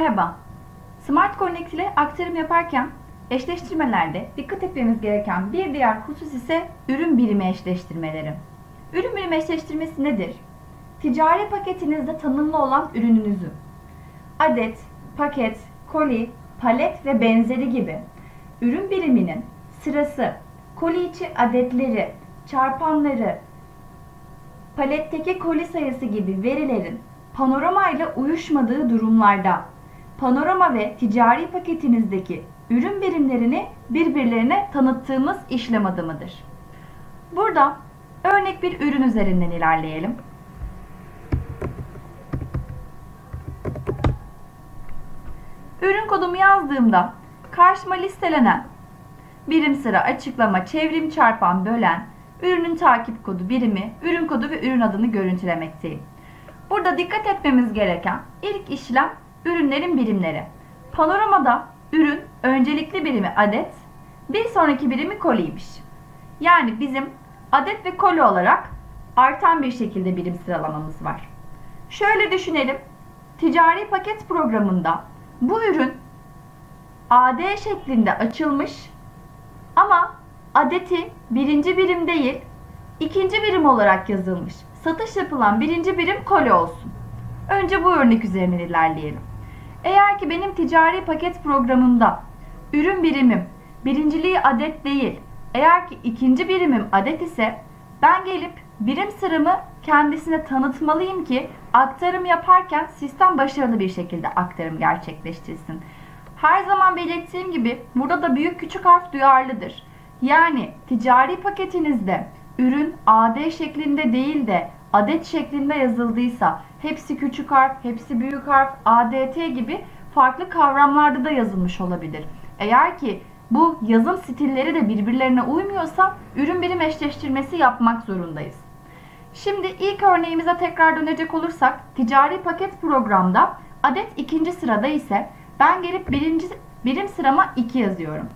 Merhaba. Smart Connect ile aktarım yaparken eşleştirmelerde dikkat etmemiz gereken bir diğer husus ise ürün birimi eşleştirmeleri. Ürün birimi eşleştirmesi nedir? Ticari paketinizde tanımlı olan ürününüzü adet, paket, koli, palet ve benzeri gibi ürün biriminin sırası, koli içi adetleri, çarpanları, paletteki koli sayısı gibi verilerin panorama ile uyuşmadığı durumlarda panorama ve ticari paketinizdeki ürün birimlerini birbirlerine tanıttığımız işlem adımıdır. Burada örnek bir ürün üzerinden ilerleyelim. Ürün kodumu yazdığımda karşıma listelenen birim sıra, açıklama, çevrim, çarpan, bölen, ürünün takip kodu birimi, ürün kodu ve ürün adını görüntülemekteyim. Burada dikkat etmemiz gereken ilk işlem ürünlerin birimleri. Panoramada ürün öncelikli birimi adet, bir sonraki birimi koliymiş. Yani bizim adet ve koli olarak artan bir şekilde birim sıralamamız var. Şöyle düşünelim. Ticari paket programında bu ürün AD şeklinde açılmış ama adeti birinci birim değil, ikinci birim olarak yazılmış. Satış yapılan birinci birim koli olsun. Önce bu örnek üzerinden ilerleyelim. Eğer ki benim ticari paket programımda ürün birimim birinciliği adet değil, eğer ki ikinci birimim adet ise ben gelip birim sıramı kendisine tanıtmalıyım ki aktarım yaparken sistem başarılı bir şekilde aktarım gerçekleştirsin. Her zaman belirttiğim gibi burada da büyük küçük harf duyarlıdır. Yani ticari paketinizde ürün AD şeklinde değil de adet şeklinde yazıldıysa hepsi küçük harf, hepsi büyük harf, ADT gibi farklı kavramlarda da yazılmış olabilir. Eğer ki bu yazım stilleri de birbirlerine uymuyorsa ürün birim eşleştirmesi yapmak zorundayız. Şimdi ilk örneğimize tekrar dönecek olursak ticari paket programda adet ikinci sırada ise ben gelip birinci birim sırama 2 yazıyorum.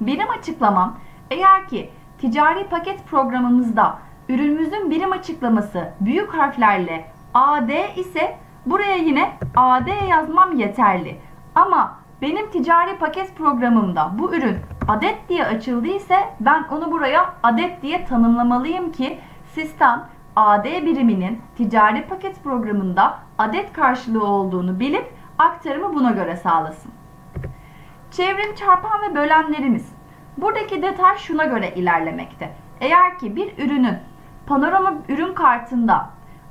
Birim açıklamam eğer ki ticari paket programımızda ürünümüzün birim açıklaması büyük harflerle AD ise buraya yine AD yazmam yeterli. Ama benim ticari paket programımda bu ürün adet diye açıldıysa ben onu buraya adet diye tanımlamalıyım ki sistem AD biriminin ticari paket programında adet karşılığı olduğunu bilip aktarımı buna göre sağlasın. Çevrim çarpan ve bölenlerimiz. Buradaki detay şuna göre ilerlemekte. Eğer ki bir ürünün panorama ürün kartında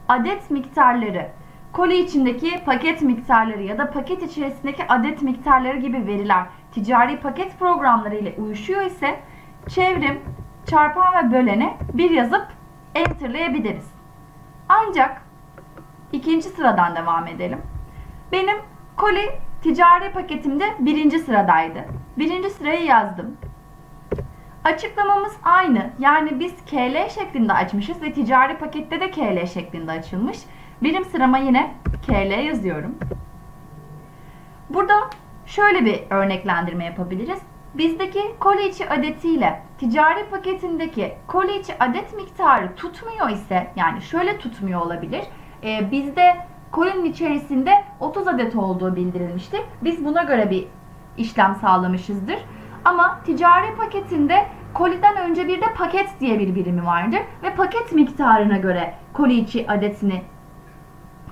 adet miktarları, koli içindeki paket miktarları ya da paket içerisindeki adet miktarları gibi veriler ticari paket programları ile uyuşuyor ise çevrim, çarpan ve bölene bir yazıp enterlayabiliriz. Ancak ikinci sıradan devam edelim. Benim koli ticari paketimde birinci sıradaydı. Birinci sırayı yazdım. Açıklamamız aynı. Yani biz KL şeklinde açmışız ve ticari pakette de KL şeklinde açılmış. Birim sırama yine KL yazıyorum. Burada şöyle bir örneklendirme yapabiliriz. Bizdeki koli içi adetiyle ticari paketindeki koli içi adet miktarı tutmuyor ise yani şöyle tutmuyor olabilir. Ee, bizde kolinin içerisinde 30 adet olduğu bildirilmişti. Biz buna göre bir işlem sağlamışızdır. Ama ticari paketinde koliden önce bir de paket diye bir birimi vardır ve paket miktarına göre koli içi adetini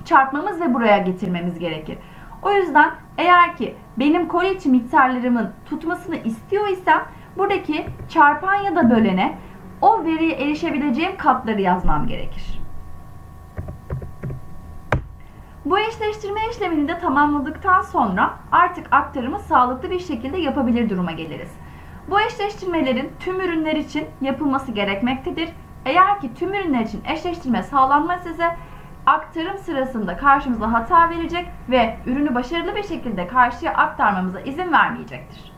çarpmamız ve buraya getirmemiz gerekir. O yüzden eğer ki benim koli içi miktarlarımın tutmasını istiyor isem buradaki çarpan ya da bölene o veriye erişebileceğim katları yazmam gerekir. Bu eşleştirme işlemini de tamamladıktan sonra artık aktarımı sağlıklı bir şekilde yapabilir duruma geliriz. Bu eşleştirmelerin tüm ürünler için yapılması gerekmektedir. Eğer ki tüm ürünler için eşleştirme sağlanmaz ise aktarım sırasında karşımıza hata verecek ve ürünü başarılı bir şekilde karşıya aktarmamıza izin vermeyecektir.